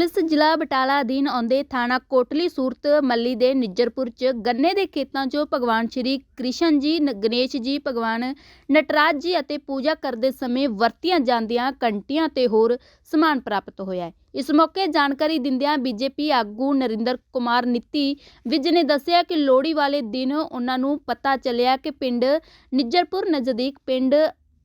Police ਜ਼ਿਲ੍ਹਾ ਬਟਾਲਾ ਅਧੀਨ ਆਉਂਦੇ ਥਾਣਾ ਕੋਟਲੀ ਸੂਰਤ ਮੱਲੀ ਦੇ ਨਿੱਜਰਪੁਰ ਚ ਗੰਨੇ ਦੇ ਖੇਤਾਂ 'ਚੋਂ ਭਗਵਾਨ ਸ਼੍ਰੀ ਕ੍ਰਿਸ਼ਨ ਜੀ, ਨ- ਗਣੇਸ਼ ਜੀ, ਭਗਵਾਨ ਨਟਰਾਜ ਜੀ ਅਤੇ ਪੂਜਾ ਕਰਦੇ ਸਮੇਂ ਵਰਤੀਆਂ ਜਾਂਦੀਆਂ ਘੰਟੀਆਂ ਤੇ ਹੋਰ ਸਮਾਨ ਪ੍ਰਾਪਤ ਹੋਇਆ ਹੈ। ਇਸ ਮੌਕੇ ਜਾਣਕਾਰੀ ਦਿੰਦਿਆਂ ਬੀਜੇਪੀ ਆਗੂ ਨਰਿੰਦਰ ਕੁਮਾਰ ਨਿੱਤੀ ਵਿਜ ਨੇ ਦੱਸਿਆ ਕਿ ਲੋਹੜੀ ਵਾਲੇ ਦਿਨ ਉਹਨਾਂ ਨੂੰ ਪਤਾ ਚੱਲਿਆ ਕਿ ਪਿੰਡ ਨਿੱਜਰਪੁਰ ਨਜ਼ਦੀਕ ਪਿੰਡ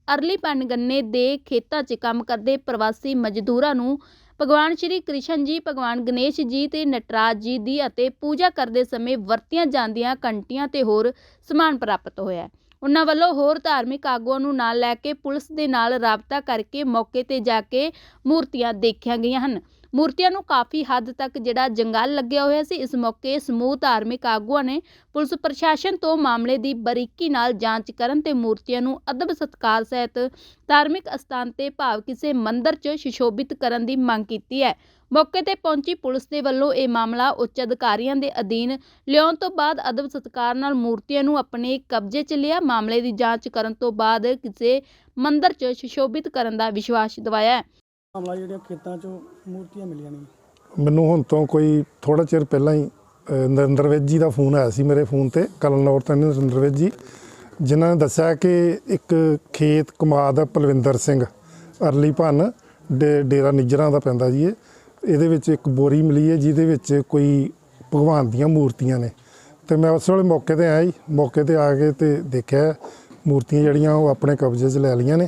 ਅਰਲੀ ਗੰਨੇ ਦੇ ਖੇਤਾਂ 'ਚ ਕੰਮ ਕਰਦੇ ਪ੍ਰਵਾਸੀ ਮਜ਼ਦੂਰਾਂ ਨੂੰ ਭਗਵਾਨ ਸ਼੍ਰੀ ਕ੍ਰਿਸ਼ਨ ਜੀ, ਭਗਵਾਨ ਗਣੇਸ਼ ਜੀ ਅਤੇ ਨਟਰਾਜ ਜੀ ਦੀ ਅਤੇ ਪੂਜਾ ਕਰਦੇ ਸਮੇਂ ਵਰਤੀਆਂ ਜਾਂਦੀਆਂ ਘੰਟੀਆਂ ਅਤੇ ਹੋਰ ਸਮਾਨ ਪ੍ਰਾਪਤ ਹੋਇਆ ਹੈ। ਉਨ੍ਹਾਂ ਵੱਲੋਂ ਹੋਰ ਧਾਰਮਿਕ ਆਗੂਆਂ ਨੂੰ ਨਾਲ ਲੈ ਕੇ ਪੁਲਿਸ ਦੇ ਨਾਲ ਰਾਬਤਾ ਕਰਕੇ ਮੌਕੇ ਤੇ ਜਾ ਕੇ ਮੂਰਤੀਆਂ ਦੇਖੀਆਂ ਗਈਆਂ ਹਨ ਮੂਰਤੀਆਂ ਨੂੰ ਕਾਫੀ ਹੱਦ ਤੱਕ ਜਿਹੜਾ ਜੰਗਾਲ ਲੱਗਿਆ ਹੋਇਆ ਸੀ, ਇਸ ਮੌਕੇ ਸਮੂਹ ਧਾਰਮਿਕ ਆਗੂਆਂ ਨੇ ਪੁਲਿਸ ਪ੍ਰਸ਼ਾਸਨ ਤੋਂ ਮਾਮਲੇ ਦੀ ਬਰੀਕੀ ਨਾਲ ਜਾਂਚ ਕਰਨ ਤੇ ਮੂਰਤੀਆਂ ਨੂੰ ਅਦਬ ਸਤਕਾਰ ਸਹਿਤ ਧਾਰਮਿਕ ਅਸਥਾਨ ਤੇ ਭਾਵ ਕਿਸੇ ਮੰਦਿਰ 'ਚ ਸੁਸ਼ੋਭਿਤ ਕਰਨ ਦੀ ਮੰਗ ਕੀਤੀ ਹੈ। ਮੌਕੇ ਤੇ ਪਹੁੰਚੀ ਪੁਲਿਸ ਦੇ ਵੱਲੋਂ ਇਹ ਮਾਮਲਾ ਉੱਚ ਅਧਿਕਾਰੀਆਂ ਦੇ ਅਧੀਨ ਲਿਆਉਣ ਤੋਂ ਬਾਅਦ ਅਦਬ ਸਤਕਾਰ ਨਾਲ ਮੂਰਤੀਆਂ ਨੂੰ ਆਪਣੇ ਕਬਜ਼ੇ 'ਚ ਲਿਆ, ਮਾਮਲੇ ਦੀ ਜਾਂਚ ਕਰਨ ਤੋਂ ਬਾਅਦ ਕਿਸੇ ਮੰਦਰ 'ਚ ਸੁਸ਼ੋਭਿਤ ਕਰਨ ਦਾ ਵਿਸ਼ਵਾਸ ਦਿਵਾਇਆ ਮਾਮਲਾ ਜਿਹੜੀਆਂ ਖੇਤਾਂ 'ਚੋਂ ਮੂਰਤੀਆਂ ਮਿਲੀਆਂ ਨੇ? ਮੈਨੂੰ ਹੁਣ ਤੋਂ ਕੋਈ ਥੋੜਾ ਚਿਰ ਪਹਿਲਾਂ ਹੀ ਅ, ਨਰਿੰਦਰ ਵਿਜ ਜੀ ਦਾ ਫੋਨ ਆਇਆ ਸੀ ਮੇਰੇ ਫੋਨ ਤੇ ਕਲਨੌਰ ਤੋਂ ਨਰਿੰਦਰ ਵਿਜ ਜੀ ਜਿਨ੍ਹਾਂ ਨੇ ਦੱਸਿਆ ਕਿ ਇੱਕ ਖੇਤ ਕਮਾਦ ਹੈ ਪਲਵਿੰਦਰ ਸਿੰਘ ਅਰਲੀ ਭੰਨ ਡੇ- ਡੇਰਾ ਨਿੱਜਰਾਂ ਦਾ ਪੈਂਦਾ ਜੀ ਇਹ। ਇਹਦੇ ਵਿੱਚ ਇੱਕ ਬੋਰੀ ਮਿਲੀ ਹੈ ਜਿਹਦੇ ਵਿੱਚ ਕੋਈ ਭਗਵਾਨ ਦੀਆਂ ਮੂਰਤੀਆਂ ਨੇ। ਤੇ ਮੈਂ ਉਸ ਵੇਲੇ ਮੌਕੇ ਤੇ ਆਇਆ ਜੀ ਮੌਕੇ ਤੇ ਆ ਕੇ ਤੇ ਦੇਖਿਆ ਮੂਰਤੀਆਂ ਜਿਹੜੀਆਂ ਉਹ ਆਪਣੇ ਕਬਜ਼ੇ 'ਚ ਲੈ ਲਈਆਂ ਨੇ।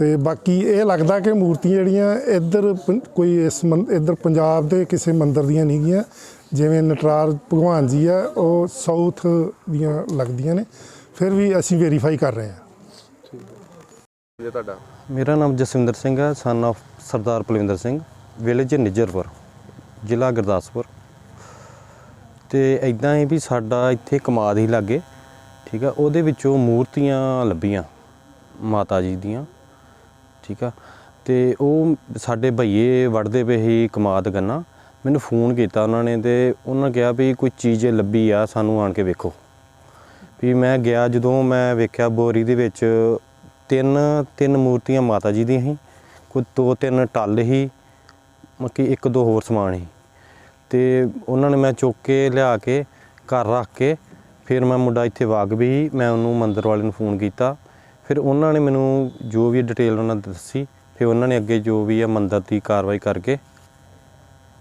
ਤੇ ਬਾਕੀ ਇਹ ਲੱਗਦਾ ਕਿ ਮੂਰਤੀਆਂ ਜਿਹੜੀਆਂ ਇੱਧਰ ਪੰ- ਕੋਈ ਇਸ ਮੰ- ਇੱਧਰ ਪੰਜਾਬ ਦੇ ਕਿਸੇ ਮੰਦਿਰ ਦੀਆਂ ਨਹੀਂ ਗੀਆਂ। ਜਿਵੇਂ ਨਟਰਾਜ ਭਗਵਾਨ ਜੀ ਆ ਉਹ ਸਾਊਥ ਦੀਆਂ ਲੱਗਦੀਆਂ ਨੇ। ਫਿਰ ਵੀ ਅਸੀਂ ਵੈਰੀਫਾਈ ਕਰ ਰਹੇ ਹਾਂ। ਜੇ ਤੁਹਾਡਾ? ਮੇਰਾ ਨਾਮ ਜਸਵਿੰਦਰ ਸਿੰਘ ਹੈ son of Sardar Palwinder Singh. Village Nijjarpur ਜ਼ਿਲ੍ਹਾ ਗੁਰਦਾਸਪੁਰ। ਤੇ ਐਦਾਂ ਹੈ ਵੀ ਸਾਡਾ ਇੱਥੇ ਕਮਾਦ ਹੀ ਲੱਗੇ ਠੀਕ ਆ। ਉਹਦੇ ਵਿੱਚੋਂ ਮੂਰਤੀਆਂ ਲੱਭੀਆਂ ਮਾਤਾ ਜੀ ਦੀਆਂ। ਠੀਕ ਆ? ਤੇ ਉਹ ਸਾਡੇ ਭਈਏ ਵੜਦੇ ਪਏ ਸੀ ਕਮਾਦ ਗੰਨਾ ਮੈਨੂੰ ਫੋਨ ਕੀਤਾ ਉਹਨਾਂ ਨੇ ਤੇ ਉਹਨਾਂ ਨੇ ਕਿਹਾ ਵੀ ਕੋਈ ਚੀਜ਼ ਲੱਭੀ ਆ, ਸਾਨੂੰ ਆਣ ਕੇ ਵੇਖੋ। ਵੀ ਮੈਂ ਗਿਆ ਜਦੋਂ ਮੈਂ ਵੇਖਿਆ ਬੋਰੀ ਦੇ ਵਿੱਚ ਤਿੰਨ ਤਿੰਨ ਮੂਰਤੀਆਂ ਮਾਤਾ ਜੀ ਦੀਆਂ ਸੀ। ਕੋਈ ਦੋ, ਤਿੰਨ ਟੱਲ ਸੀ ਮੱਕੀ ਇੱਕ ਦੋ ਹੋਰ ਸਮਾਨ ਸੀ। ਤੇ ਉਹਨਾਂ ਨੇ ਮੈਂ ਚੁੱਕ ਕੇ ਲਿਆ ਕੇ ਘਰ ਰੱਖ ਕੇ, ਫਿਰ ਮੈਂ ਮੁੰਡਾ ਇੱਥੇ ਵਾਗ ਵੀ ਮੈਂ ਉਹਨੂੰ ਮੰਦਰ ਵਾਲੇ ਨੂੰ ਫੋਨ ਕੀਤਾ। ਫਿਰ ਉਹਨਾਂ ਨੇ ਮੈਨੂੰ ਜੋ ਵੀ ਡਿਟੇਲ ਉਹਨਾਂ ਨੇ ਦੱਸੀ ਫਿਰ ਉਹਨਾਂ ਨੇ ਅੱਗੇ ਜੋ ਵੀ ਹੈ ਮੰਦਰ ਦੀ ਕਾਰਵਾਈ ਕਰਕੇ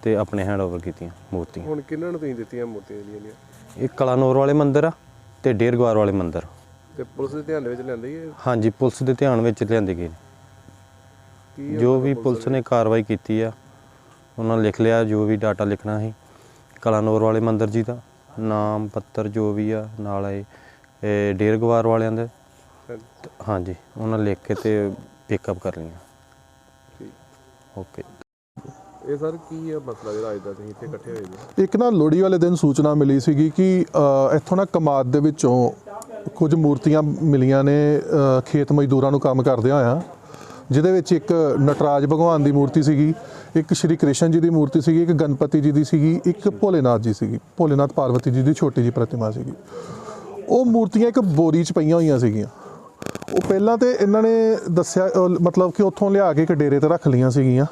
ਤੇ ਆਪਣੇ ਹੈਂਡਓਵਰ ਕੀਤੀਆਂ ਮੂਰਤੀਆਂ। ਹੁਣ ਕਿਹਨਾਂ ਨੂੰ ਤੁਸੀਂ ਦਿੱਤੀਆਂ ਮੂਰਤੀਆਂ ਜਿਹੜੀਆਂ ਨੇ? ਇਹ ਕਲਾਨੌਰ ਵਾਲੇ ਮੰਦਿਰ ਆ ਤੇ ਡੇਰਗਵਾਰ ਵਾਲੇ ਮੰਦਿਰ। ਤੇ ਪੁਲਿਸ ਦੇ ਧਿਆਨ ਦੇ ਵਿੱਚ ਲੈਂਦੀ ਹੈ ਹਾਂਜੀ ਪੁਲਿਸ ਦੇ ਧਿਆਨ ਵਿੱਚ ਲਿਆਂਦੇ ਗਏ ਨੇ। ਕੀ ਜੋ ਵੀ ਪੁਲਿਸ ਨੇ ਕਾਰਵਾਈ ਕੀਤੀ ਆ ਉਹਨਾਂ ਨੇ ਲਿਖ ਲਿਆ ਜੋ ਵੀ ਡਾਟਾ ਲਿਖਣਾ ਸੀ। ਕਲਾਨੌਰ ਵਾਲੇ ਮੰਦਿਰ ਜੀ ਦਾ ਨਾਮ ਪੱਤਰ ਜੋ ਵੀ ਆ ਨਾਲ ਇਹ ਡੇਰਗਵਾਰ ਵਾਲਿਆਂ ਦੇ ਹਾਂਜੀ, ਉਹਨਾਂ ਲਿਖ ਕੇ ਤੇ ਪਿਕਅਪ ਕਰ ਲਈਆਂ। ਠੀਕ। ਓਕੇ ਇਹ ਸਰ ਕੀ ਹੈ ਮਸਲਾ ਜਿਹੜਾ ਅੱਜ ਦਾ ਤੁਸੀਂ ਇੱਥੇ ਇਕੱਠੇ ਹੋਏ ਜੀ? ਇੱਕ ਨਾ ਲੋਹੜੀ ਵਾਲੇ ਦਿਨ ਸੂਚਨਾ ਮਿਲੀ ਸੀਗੀ ਕਿ ਅ, ਇੱਥੋਂ ਨਾ ਕਮਾਦ ਦੇ ਵਿੱਚੋਂ ਕੁਝ ਮੂਰਤੀਆਂ ਮਿਲੀਆਂ ਨੇ ਖੇਤ ਮਜ਼ਦੂਰਾਂ ਨੂੰ ਕੰਮ ਕਰਦਿਆਂ ਹੋਇਆਂ ਜਿਹਦੇ ਵਿੱਚ ਇੱਕ ਨਟਰਾਜ ਭਗਵਾਨ ਦੀ ਮੂਰਤੀ ਸੀਗੀ ਇੱਕ ਸ਼੍ਰੀ ਕ੍ਰਿਸ਼ਨ ਜੀ ਦੀ ਮੂਰਤੀ ਸੀਗੀ ਇੱਕ ਗਣਪਤੀ ਜੀ ਦੀ ਸੀਗੀ ਇੱਕ ਭੋਲੇਨਾਥ ਜੀ ਸੀਗੀ ਭੋਲੇਨਾਥ ਪਾਰਵਤੀ ਜੀ ਦੀ ਛੋਟੀ ਜੀ ਪ੍ਰਤਿਮਾ ਸੀਗੀ। ਉਹ ਮੂਰਤੀਆਂ ਇੱਕ ਬੋਰੀ 'ਚ ਪਈਆਂ ਹੋਈਆਂ ਸੀਗੀਆਂ। ਉਹ ਪਹਿਲਾਂ ਤੇ ਇਹਨਾਂ ਨੇ ਦੱਸਿਆ ਅਹ ਮਤਲਬ ਕਿ ਉੱਥੋਂ ਲਿਆ ਕੇ ਇੱਕ ਡੇਰੇ ਤੇ ਰੱਖ ਲਈਆਂ ਸੀਗੀਆਂ।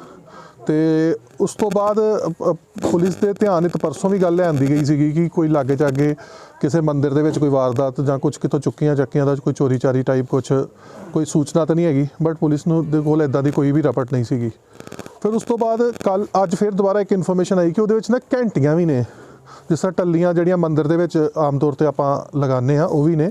ਤੇ ਉਸ ਤੋਂ ਬਾਅਦ ਅ, ਅ, ਪੁਲਿਸ ਦੇ ਧਿਆਨ ਵਿੱਚ ਪਰਸੋਂ ਵੀ ਗੱਲ ਲਿਆਂਦੀ ਗਈ ਸੀਗੀ ਕਿ ਕੋਈ ਲਾਗੇ ਚਾਗੇ ਕਿਸੇ ਮੰਦਿਰ ਦੇ ਵਿੱਚ ਕੋਈ ਵਾਰਦਾਤ ਜਾਂ ਕੁਝ ਕਿਤੋਂ ਚੁੱਕੀਆਂ ਚੱਕੀਆਂ ਦਾ ਕੋਈ ਚੋਰੀ ਚਾਰੀ ਟਾਈਪ ਕੁਝ ਕੋਈ ਸੂਚਨਾ ਤਾਂ ਨਹੀਂ ਹੈਗੀ ਬਟ ਪੁਲਿਸ ਨੂੰ ਦੇ ਕੋਲ ਇਦਾਂ ਦੀ ਕੋਈ ਵੀ ਰਪਟ ਨਹੀਂ ਸੀਗੀ। ਫਿਰ ਉਸ ਤੋਂ ਬਾਅਦ ਕੱਲ ਅੱਜ ਫਿਰ ਦੁਬਾਰਾ ਇੱਕ ਇਨਫੋਰਮੇਸ਼ਨ ਆਈ ਕਿ ਉਹਦੇ ਵਿੱਚ ਨਾ ਘੰਟੀਆਂ ਵੀ ਨੇ। ਜਿਸ ਤਰ੍ਹਾਂ ਟੱਲੀਆਂ ਜਿਹੜੀਆਂ ਮੰਦਿਰ ਦੇ ਵਿੱਚ ਆਮ ਤੌਰ ਤੇ ਆਪਾਂ ਲਗਾਉਂਦੇ ਆ ਉਹ ਵੀ ਨੇ।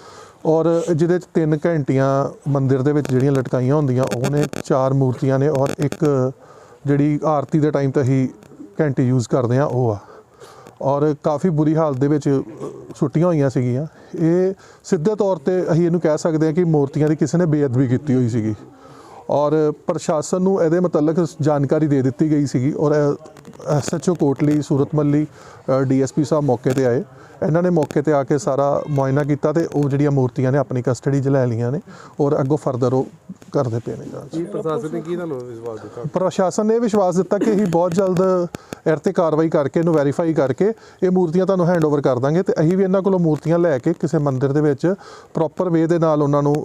ਔਰ ਜਿਹਦੇ 'ਚ ਤਿੰਨ ਘੰਟੀਆਂ ਮੰਦਿਰ ਦੇ ਵਿੱਚ ਜਿਹੜੀਆਂ ਲਟਕਾਈਆਂ ਹੁੰਦੀਆਂ ਉਹ ਨੇ ਚਾਰ ਮੂਰਤੀਆਂ ਨੇ ਔਰ ਇੱਕ ਜਿਹੜੀ ਆਰਤੀ ਦੇ ਟਾਈਮ ਤੇ ਅਸੀਂ ਘੰਟੀ ਯੂਜ਼ ਕਰਦੇ ਆ ਉਹ ਆ। ਔਰ ਕਾਫੀ ਬੁਰੀ ਹਾਲਤ ਦੇ ਵਿੱਚ ਅ, ਸੁੱਟੀਆਂ ਹੋਈਆਂ ਸੀਗੀਆਂ। ਇਹ ਸਿੱਧੇ ਤੌਰ ਤੇ ਅਸੀਂ ਇਹਨੂੰ ਕਹਿ ਸਕਦੇ ਹਾਂ ਕਿ ਮੂਰਤੀਆਂ ਦੀ ਕਿਸੇ ਨੇ ਬੇਅਦਬੀ ਕੀਤੀ ਹੋਈ ਸੀਗੀ। ਔਰ ਪ੍ਰਸ਼ਾਸਨ ਨੂੰ ਇਹਦੇ ਮੁਤਲਕ ਜਾਣਕਾਰੀ ਦੇ ਦਿੱਤੀ ਗਈ ਸੀਗੀ ਔਰ ਐਸਐਚਓ ਕੋਟਲੀ ਸੂਰਤ ਮੱਲੀ ਡੀਐਸਪੀ ਸਾਹਿਬ ਮੌਕੇ ਤੇ ਆਏ। ਇਹਨਾਂ ਨੇ ਮੌਕੇ ਤੇ ਆ ਕੇ ਸਾਰਾ ਮੁਆਇਨਾ ਕੀਤਾ ਤੇ ਉਹ ਜਿਹੜੀਆਂ ਮੂਰਤੀਆਂ ਨੇ ਆਪਣੀ ਕਸਟਡੀ 'ਚ ਲੈ ਲਈਆਂ ਨੇ ਔਰ ਅੱਗੋਂ ਫਰਦਰ ਉਹ ਕਰਦੇ ਪਏ ਨੇ ਜਾਂਚ। ਪ੍ਰਸ਼ਾਸਨ ਨੇ ਕੀ ਤੁਹਾਨੂੰ ਵਿਸ਼ਵਾਸ ਦਿੱਤਾ? ਪ੍ਰਸ਼ਾਸਨ ਨੇ ਵਿਸ਼ਵਾਸ ਦਿੱਤਾ ਕਿ ਅਸੀਂ ਬਹੁਤ ਜਲਦ ਇਹ ਤੇ ਕਾਰਵਾਈ ਕਰਕੇ ਇਹਨੂੰ ਵੈਰੀਫਾਈ ਕਰਕੇ ਇਹ ਮੂਰਤੀਆਂ ਤੁਹਾਨੂੰ ਹੈਂਡਓਵਰ ਕਰ ਦਾਂਗੇ ਤੇ ਅਸੀਂ ਵੀ ਇਹਨਾਂ ਕੋਲੋਂ ਮੂਰਤੀਆਂ ਲੈ ਕੇ ਕਿਸੇ ਮੰਦਿਰ ਦੇ ਵਿੱਚ ਪ੍ਰੋਪਰ ਵੇ ਦੇ ਨਾਲ ਉਹਨਾਂ ਨੂੰ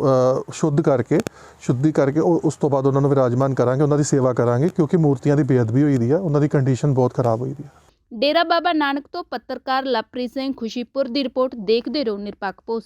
ਸ਼ੁੱਧ ਕਰਕੇ ਸ਼ੁੱਧੀ ਕਰਕੇ ਉਸ ਤੋਂ ਬਾਅਦ ਉਹਨਾਂ ਨੂੰ ਵਿਰਾਜਮਾਨ ਕਰਾਂਗੇ ਉਹਨਾਂ ਦੀ ਸੇਵਾ ਕਰਾਂਗੇ ਕਿਉਂਕਿ ਮੂਰਤੀਆਂ ਦੀ ਬੇਅਦਬੀ ਹੋਈ ਦੀ ਆ ਉਹਨਾਂ ਦੀ ਕੰਡੀਸ਼ਨ ਬਹੁਤ ਖਰਾਬ ਹੋਈ ਦੀ ਆ। ਡੇਰਾ ਬਾਬਾ ਨਾਨਕ ਤੋਂ ਪੱਤਰਕਾਰ ਲਵਪ੍ਰੀਤ ਸਿੰਘ ਖੁਸ਼ੀਪੁਰ ਦੀ ਰਿਪੋਰਟ ਦੇਖਦੇ ਰਹੋ ਨਿਰਪੱਖ ਪੋਸਟ।